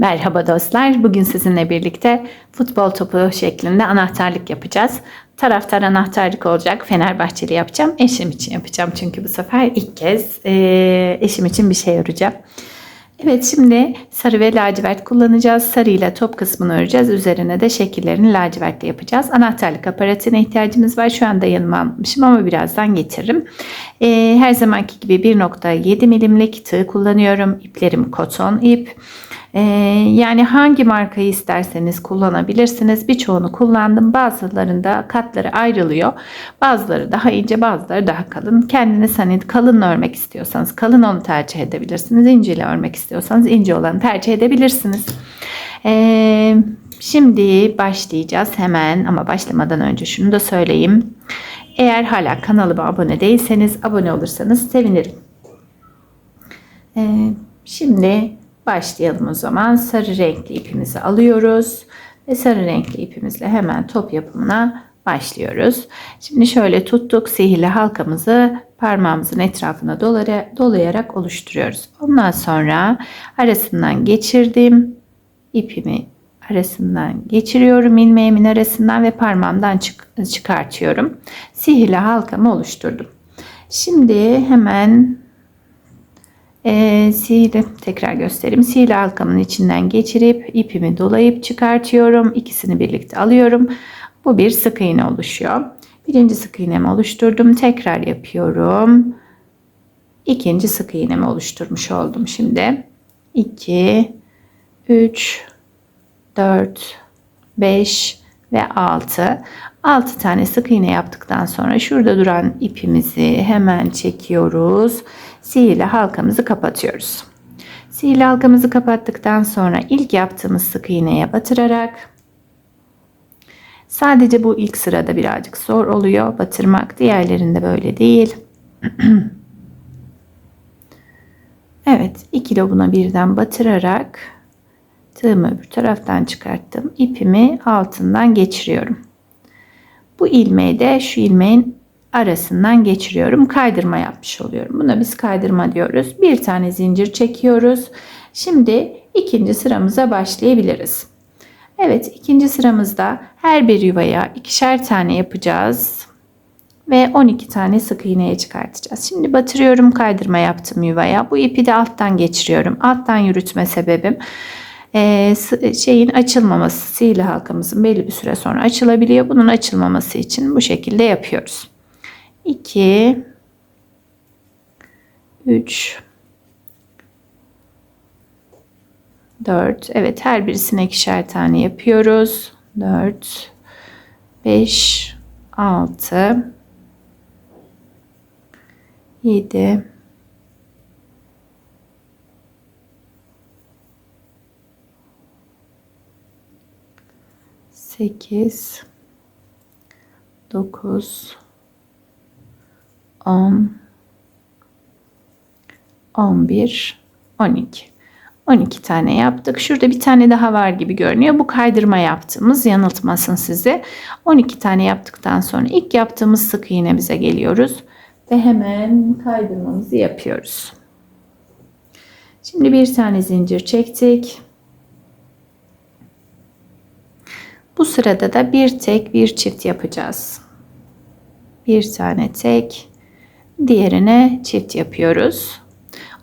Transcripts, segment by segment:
Merhaba dostlar. Bugün sizinle birlikte futbol topu şeklinde anahtarlık yapacağız. Taraftar anahtarlık olacak. Fenerbahçeli yapacağım. Eşim için yapacağım. Çünkü bu sefer ilk kez e, eşim için bir şey öreceğim. Evet şimdi sarı ve lacivert kullanacağız. Sarıyla top kısmını öreceğiz. Üzerine de şekillerini lacivertle yapacağız. Anahtarlık aparatına ihtiyacımız var. Şu anda yanıma almışım ama birazdan getiririm. Ee, her zamanki gibi 1.7 milimlik tığ kullanıyorum. İplerim koton ip. Ee, yani hangi markayı isterseniz kullanabilirsiniz. Birçoğunu kullandım. Bazılarında katları ayrılıyor. Bazıları daha ince bazıları daha kalın. Kendiniz hani kalın örmek istiyorsanız kalın onu tercih edebilirsiniz. İnceyle örmek istiyorsanız ince olanı tercih edebilirsiniz. Ee, şimdi başlayacağız hemen ama başlamadan önce şunu da söyleyeyim. Eğer hala kanalıma abone değilseniz abone olursanız sevinirim. Ee, şimdi başlayalım o zaman. Sarı renkli ipimizi alıyoruz ve sarı renkli ipimizle hemen top yapımına başlıyoruz. Şimdi şöyle tuttuk sihirli halkamızı parmağımızın etrafına dolayarak oluşturuyoruz. Ondan sonra arasından geçirdim ipimi arasından geçiriyorum ilmeğimin arasından ve parmağımdan çık çıkartıyorum. Sihirli halkamı oluşturdum. Şimdi hemen e, sihirli tekrar göstereyim. Sihirli halkamın içinden geçirip ipimi dolayıp çıkartıyorum. İkisini birlikte alıyorum. Bu bir sık iğne oluşuyor. Birinci sık iğnemi oluşturdum. Tekrar yapıyorum. İkinci sık iğnemi oluşturmuş oldum şimdi. 2 3 4 5 ve 6 6 tane sık iğne yaptıktan sonra şurada duran ipimizi hemen çekiyoruz. Sihirli halkamızı kapatıyoruz. Sihirli halkamızı kapattıktan sonra ilk yaptığımız sık iğneye batırarak sadece bu ilk sırada birazcık zor oluyor batırmak. Diğerlerinde böyle değil. evet iki lobuna birden batırarak tığımı öbür taraftan çıkarttım. İpimi altından geçiriyorum. Bu ilmeği de şu ilmeğin arasından geçiriyorum. Kaydırma yapmış oluyorum. Buna biz kaydırma diyoruz. Bir tane zincir çekiyoruz. Şimdi ikinci sıramıza başlayabiliriz. Evet ikinci sıramızda her bir yuvaya ikişer tane yapacağız. Ve 12 tane sık iğneye çıkartacağız. Şimdi batırıyorum kaydırma yaptım yuvaya. Bu ipi de alttan geçiriyorum. Alttan yürütme sebebim e, şeyin açılmaması, sihirli halkamızın belli bir süre sonra açılabiliyor. Bunun açılmaması için bu şekilde yapıyoruz. 2 3 4 Evet her birisine ikişer tane yapıyoruz. 4 5 6 7 8 9 10 11 12 12 tane yaptık. Şurada bir tane daha var gibi görünüyor. Bu kaydırma yaptığımız yanıltmasın sizi. 12 tane yaptıktan sonra ilk yaptığımız sık iğnemize geliyoruz ve hemen kaydırmamızı yapıyoruz. Şimdi bir tane zincir çektik. Bu sırada da bir tek bir çift yapacağız. Bir tane tek, diğerine çift yapıyoruz.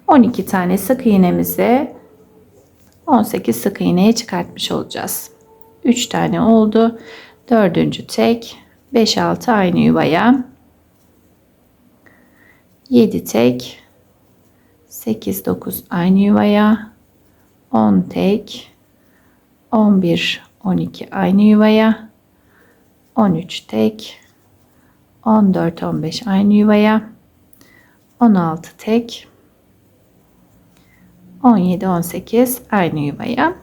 12 tane sık iğnemizi 18 sık iğneye çıkartmış olacağız. 3 tane oldu. Dördüncü tek, 5 6 aynı yuvaya. 7 tek, 8 9 aynı yuvaya. 10 tek, 11 12 aynı yuvaya. 13 tek. 14 15 aynı yuvaya. 16 tek. 17 18 aynı yuvaya.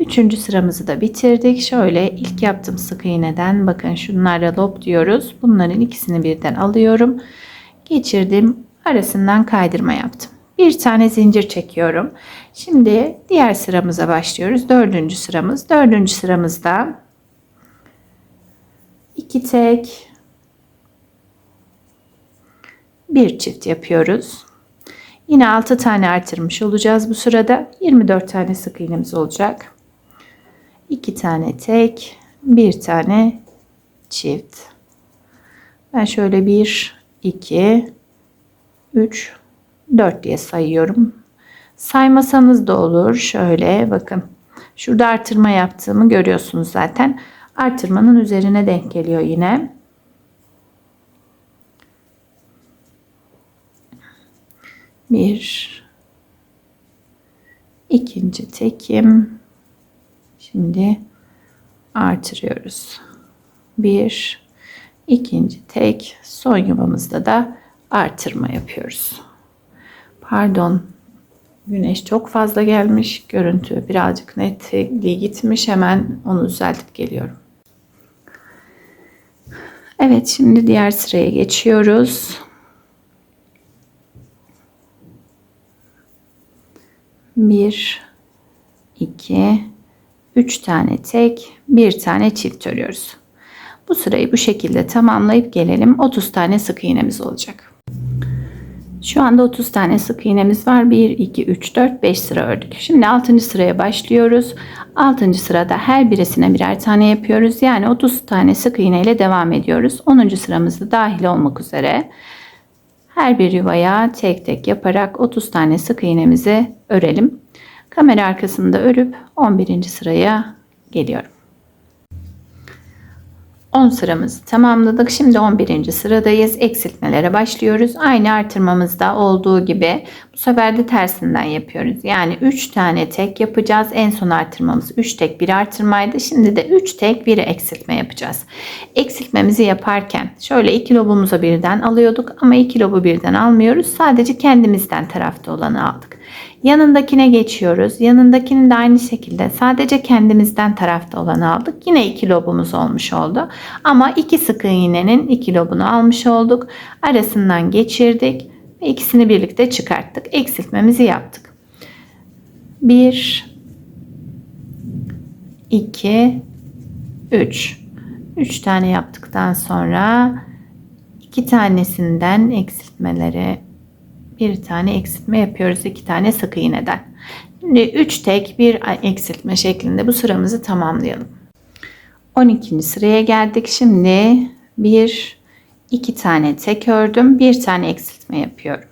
Üçüncü sıramızı da bitirdik. Şöyle ilk yaptığım sık iğneden bakın şunlara lob diyoruz. Bunların ikisini birden alıyorum. Geçirdim. Arasından kaydırma yaptım. Bir tane zincir çekiyorum. Şimdi diğer sıramıza başlıyoruz. Dördüncü sıramız. Dördüncü sıramızda iki tek bir çift yapıyoruz. Yine 6 tane artırmış olacağız bu sırada. 24 tane sık iğnemiz olacak. 2 tane tek, 1 tane çift. Ben şöyle 1, 2, 3, 4 diye sayıyorum. Saymasanız da olur. Şöyle bakın. Şurada artırma yaptığımı görüyorsunuz zaten. Artırmanın üzerine denk geliyor yine. Bir ikinci tekim. Şimdi artırıyoruz. Bir ikinci tek son yuvamızda da artırma yapıyoruz. Pardon güneş çok fazla gelmiş. Görüntü birazcık netliği gitmiş. Hemen onu düzeltip geliyorum. Evet şimdi diğer sıraya geçiyoruz. Bir, iki, üç tane tek, bir tane çift örüyoruz. Bu sırayı bu şekilde tamamlayıp gelelim. 30 tane sık iğnemiz olacak. Şu anda 30 tane sık iğnemiz var. 1, 2, 3, 4, 5 sıra ördük. Şimdi 6. sıraya başlıyoruz. 6. sırada her birisine birer tane yapıyoruz. Yani 30 tane sık iğne ile devam ediyoruz. 10. sıramızda dahil olmak üzere her bir yuvaya tek tek yaparak 30 tane sık iğnemizi örelim. Kamera arkasında örüp 11. sıraya geliyorum. 10 sıramızı tamamladık. Şimdi 11. sıradayız. Eksiltmelere başlıyoruz. Aynı artırmamızda olduğu gibi bu sefer de tersinden yapıyoruz. Yani 3 tane tek yapacağız. En son artırmamız 3 tek 1 artırmaydı. Şimdi de 3 tek 1 eksiltme yapacağız. Eksiltmemizi yaparken şöyle iki lobumuza birden alıyorduk ama iki lobu birden almıyoruz. Sadece kendimizden tarafta olanı aldık. Yanındakine geçiyoruz. Yanındakini de aynı şekilde sadece kendimizden tarafta olanı aldık. Yine iki lobumuz olmuş oldu. Ama iki sık iğnenin iki lobunu almış olduk. Arasından geçirdik ve ikisini birlikte çıkarttık. Eksiltmemizi yaptık. 1 2 3 3 tane yaptıktan sonra iki tanesinden eksiltmeleri bir tane eksiltme yapıyoruz. iki tane sık iğneden. Şimdi 3 tek bir eksiltme şeklinde bu sıramızı tamamlayalım. 12. sıraya geldik. Şimdi bir iki tane tek ördüm. Bir tane eksiltme yapıyorum.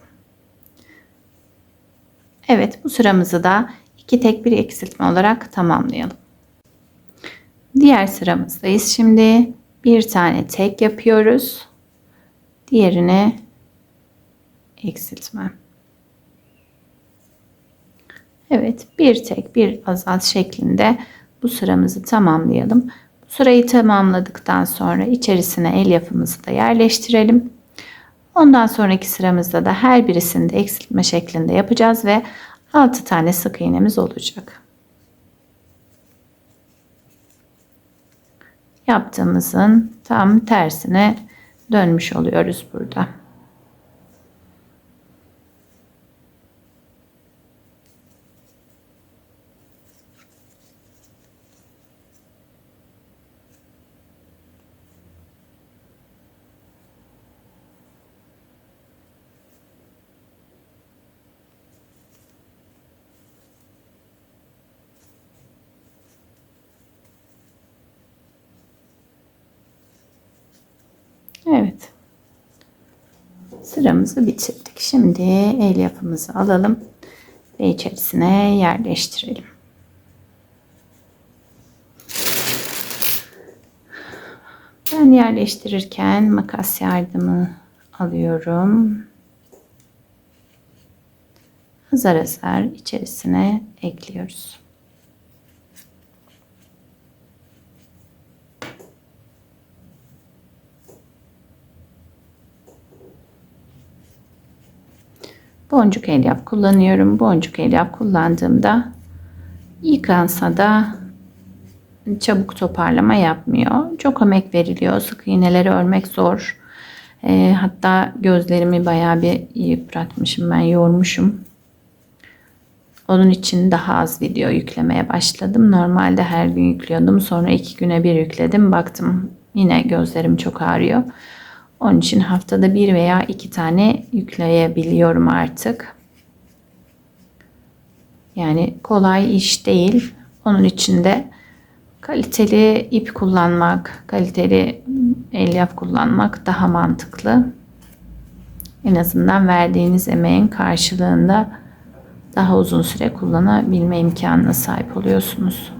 Evet bu sıramızı da iki tek bir eksiltme olarak tamamlayalım. Diğer sıramızdayız. Şimdi bir tane tek yapıyoruz. Diğerine eksiltme. Evet bir tek bir azalt şeklinde bu sıramızı tamamlayalım. Bu sırayı tamamladıktan sonra içerisine el yapımızı da yerleştirelim. Ondan sonraki sıramızda da her birisini de eksiltme şeklinde yapacağız ve 6 tane sık iğnemiz olacak. Yaptığımızın tam tersine dönmüş oluyoruz burada. Evet. Sıramızı bitirdik. Şimdi el yapımızı alalım ve içerisine yerleştirelim. Ben yerleştirirken makas yardımı alıyorum. Azar azar içerisine ekliyoruz. Boncuk elyaf kullanıyorum. Boncuk elyaf kullandığımda yıkansa da çabuk toparlama yapmıyor. Çok emek veriliyor. Sık iğneleri örmek zor. E, hatta gözlerimi bayağı bir yıpratmışım. Ben yormuşum. Onun için daha az video yüklemeye başladım. Normalde her gün yüklüyordum. Sonra iki güne bir yükledim. Baktım yine gözlerim çok ağrıyor. Onun için haftada bir veya iki tane yükleyebiliyorum artık. Yani kolay iş değil. Onun için de kaliteli ip kullanmak, kaliteli elyaf kullanmak daha mantıklı. En azından verdiğiniz emeğin karşılığında daha uzun süre kullanabilme imkanına sahip oluyorsunuz.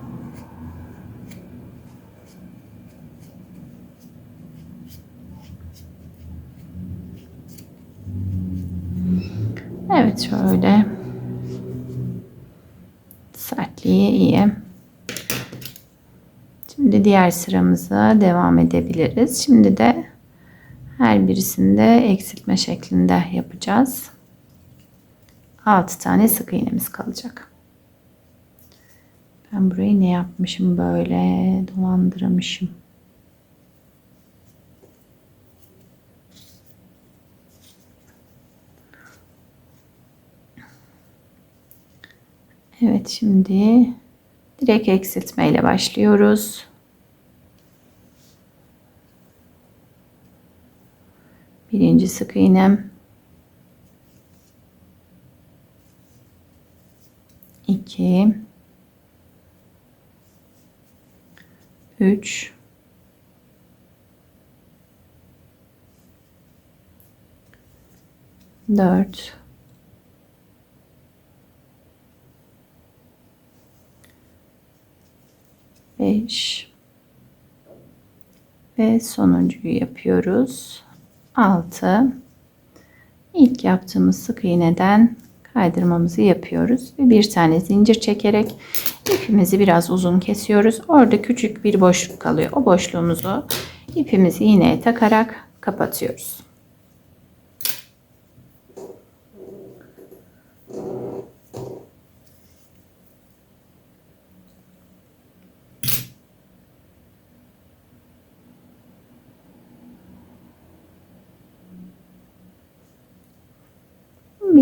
Evet şöyle. Sertliği iyi. Şimdi diğer sıramıza devam edebiliriz. Şimdi de her birisinde eksiltme şeklinde yapacağız. 6 tane sık iğnemiz kalacak. Ben burayı ne yapmışım böyle dolandırmışım. Evet şimdi direkt eksiltme ile başlıyoruz. Birinci sık iğnem. iki, üç, dört, beş ve sonuncuyu yapıyoruz. Altı. İlk yaptığımız sık iğneden kaydırmamızı yapıyoruz. Ve bir tane zincir çekerek ipimizi biraz uzun kesiyoruz. Orada küçük bir boşluk kalıyor. O boşluğumuzu ipimizi iğneye takarak kapatıyoruz.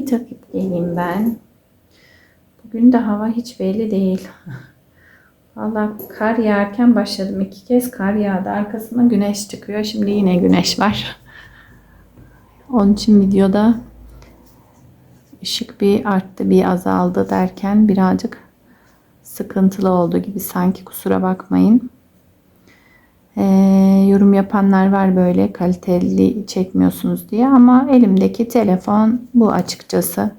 Bir takip geleyim ben. Bugün de hava hiç belli değil. Valla kar yağarken başladım. iki kez kar yağdı. Arkasına güneş çıkıyor. Şimdi yine güneş var. Onun için videoda ışık bir arttı bir azaldı derken birazcık sıkıntılı oldu gibi sanki kusura bakmayın. Ee, yorum yapanlar var böyle kaliteli çekmiyorsunuz diye ama elimdeki telefon bu açıkçası.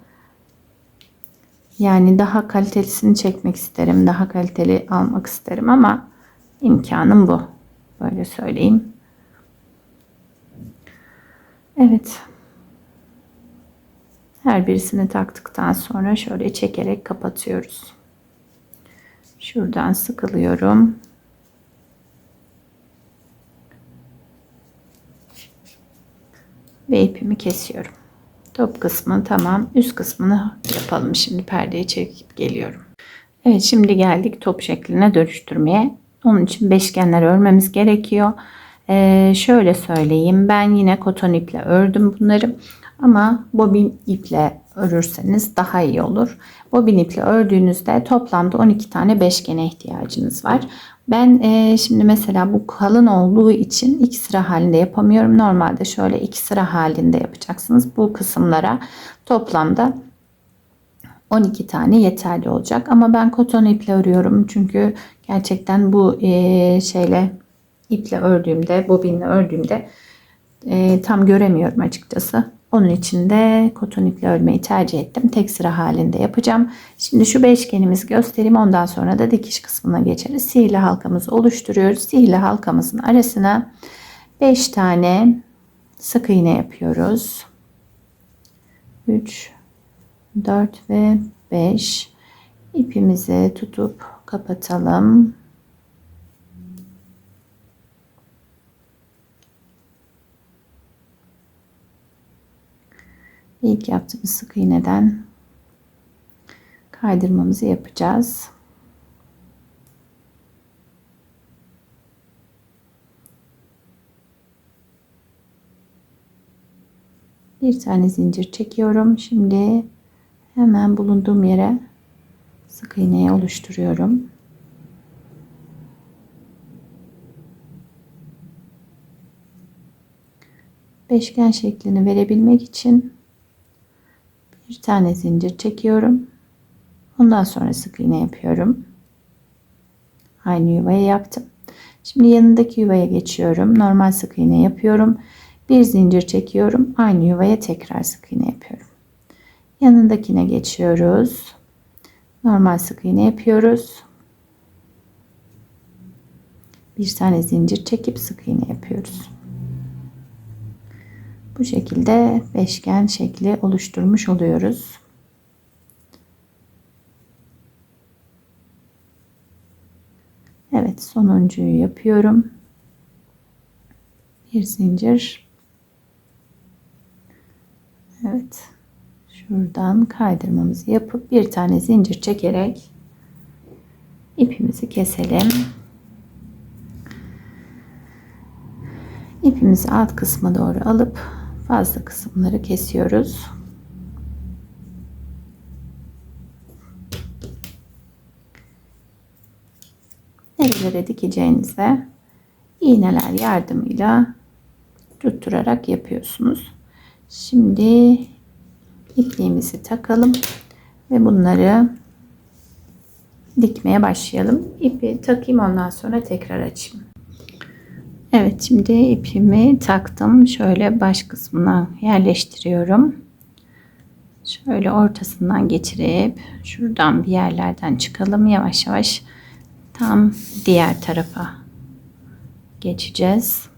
Yani daha kalitelisini çekmek isterim. Daha kaliteli almak isterim ama imkanım bu. Böyle söyleyeyim. Evet. Her birisini taktıktan sonra şöyle çekerek kapatıyoruz. Şuradan sıkılıyorum. Ve ipimi kesiyorum. Top kısmı tamam. Üst kısmını yapalım. Şimdi perdeyi çekip geliyorum. Evet şimdi geldik top şekline dönüştürmeye. Onun için beşgenler örmemiz gerekiyor. Ee, şöyle söyleyeyim. Ben yine koton iple ördüm bunları. Ama bobin iple örürseniz daha iyi olur. Bobin iple ördüğünüzde toplamda 12 tane beşgene ihtiyacınız var. Ben e, şimdi mesela bu kalın olduğu için iki sıra halinde yapamıyorum. Normalde şöyle iki sıra halinde yapacaksınız. Bu kısımlara toplamda 12 tane yeterli olacak. Ama ben koton iple örüyorum. Çünkü gerçekten bu e, şeyle iple ördüğümde, bobinle ördüğümde e, tam göremiyorum açıkçası. Onun için de koton iple örmeyi tercih ettim. Tek sıra halinde yapacağım. Şimdi şu beşgenimizi göstereyim. Ondan sonra da dikiş kısmına geçeriz. Sihirli halkamızı oluşturuyoruz. Sihirli halkamızın arasına 5 tane sık iğne yapıyoruz. 3 4 ve 5 ipimizi tutup kapatalım. İlk yaptığımız sık iğneden kaydırmamızı yapacağız. Bir tane zincir çekiyorum. Şimdi hemen bulunduğum yere sık iğneyi oluşturuyorum. Beşgen şeklini verebilmek için bir tane zincir çekiyorum. Ondan sonra sık iğne yapıyorum. Aynı yuvayı yaptım. Şimdi yanındaki yuvaya geçiyorum. Normal sık iğne yapıyorum. Bir zincir çekiyorum. Aynı yuvaya tekrar sık iğne yapıyorum. Yanındakine geçiyoruz. Normal sık iğne yapıyoruz. Bir tane zincir çekip sık iğne yapıyoruz. Bu şekilde beşgen şekli oluşturmuş oluyoruz. Evet sonuncuyu yapıyorum. Bir zincir. Evet. Şuradan kaydırmamızı yapıp bir tane zincir çekerek ipimizi keselim. İpimizi alt kısma doğru alıp fazla kısımları kesiyoruz. Nerelere dikeceğinize iğneler yardımıyla tutturarak yapıyorsunuz. Şimdi ipliğimizi takalım ve bunları dikmeye başlayalım. İpi takayım ondan sonra tekrar açayım. Evet şimdi ipimi taktım. Şöyle baş kısmına yerleştiriyorum. Şöyle ortasından geçirip şuradan bir yerlerden çıkalım. Yavaş yavaş tam diğer tarafa geçeceğiz.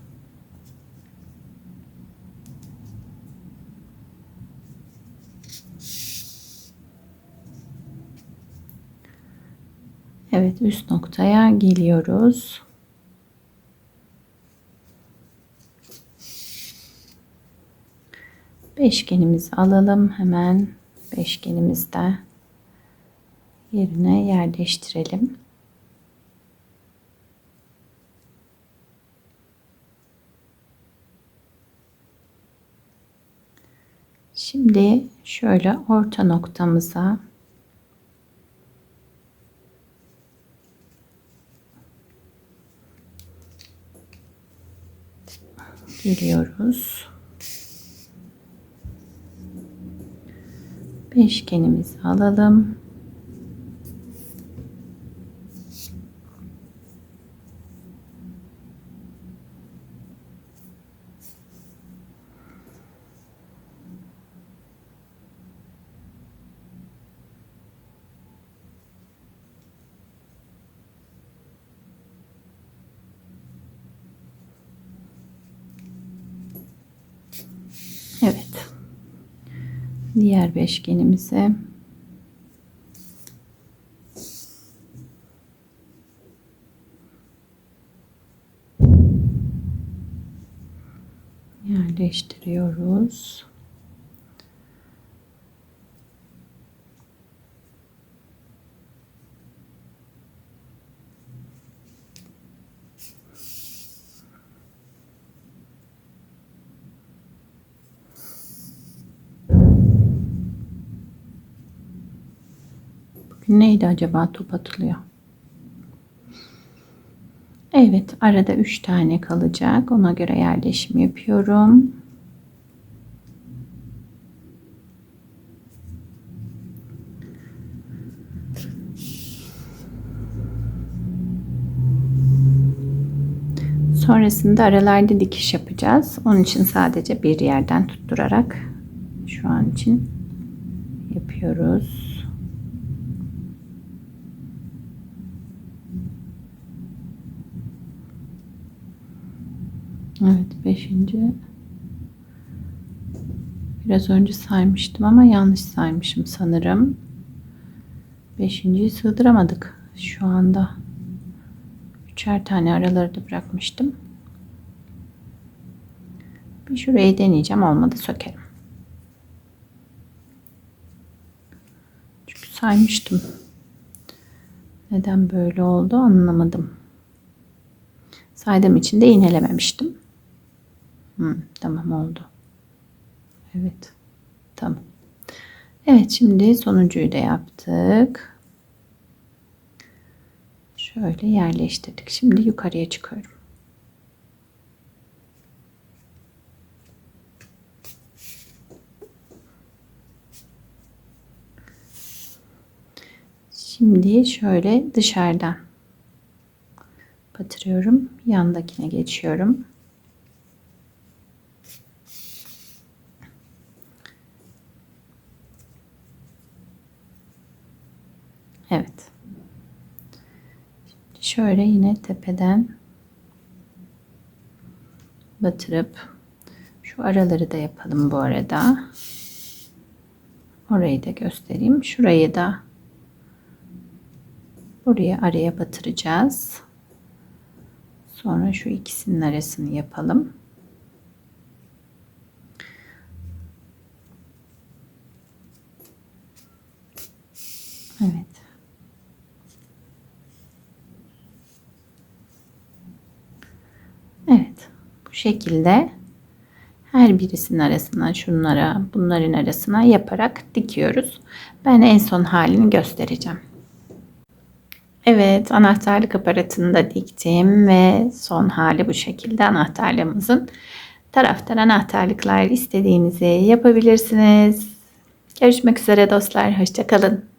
Evet üst noktaya geliyoruz. Beşgenimizi alalım hemen beşgenimizde yerine yerleştirelim. Şimdi şöyle orta noktamıza geliyoruz. Beşgenimizi alalım. Evet. Diğer beşgenimize yerleştiriyoruz. Neydi acaba top atılıyor? Evet arada 3 tane kalacak. Ona göre yerleşim yapıyorum. Sonrasında aralarda dikiş yapacağız. Onun için sadece bir yerden tutturarak şu an için yapıyoruz. Evet beşinci. Biraz önce saymıştım ama yanlış saymışım sanırım. Beşinciyi sığdıramadık şu anda. Üçer tane araları da bırakmıştım. Bir şurayı deneyeceğim. Olmadı sökerim. Çünkü saymıştım. Neden böyle oldu anlamadım. Saydığım için de iğnelememiştim. Hı, tamam oldu. Evet. Tamam. Evet şimdi sonuncuyu da yaptık. Şöyle yerleştirdik. Şimdi yukarıya çıkıyorum. Şimdi şöyle dışarıdan batırıyorum. Yandakine geçiyorum. Evet. Şöyle yine tepeden batırıp şu araları da yapalım bu arada. Orayı da göstereyim. Şurayı da buraya araya batıracağız. Sonra şu ikisinin arasını yapalım. Evet. Evet. Bu şekilde her birisinin arasına şunlara bunların arasına yaparak dikiyoruz. Ben en son halini göstereceğim. Evet anahtarlık aparatını da diktim ve son hali bu şekilde anahtarlığımızın. Taraftar anahtarlıklar istediğinizi yapabilirsiniz. Görüşmek üzere dostlar. Hoşçakalın.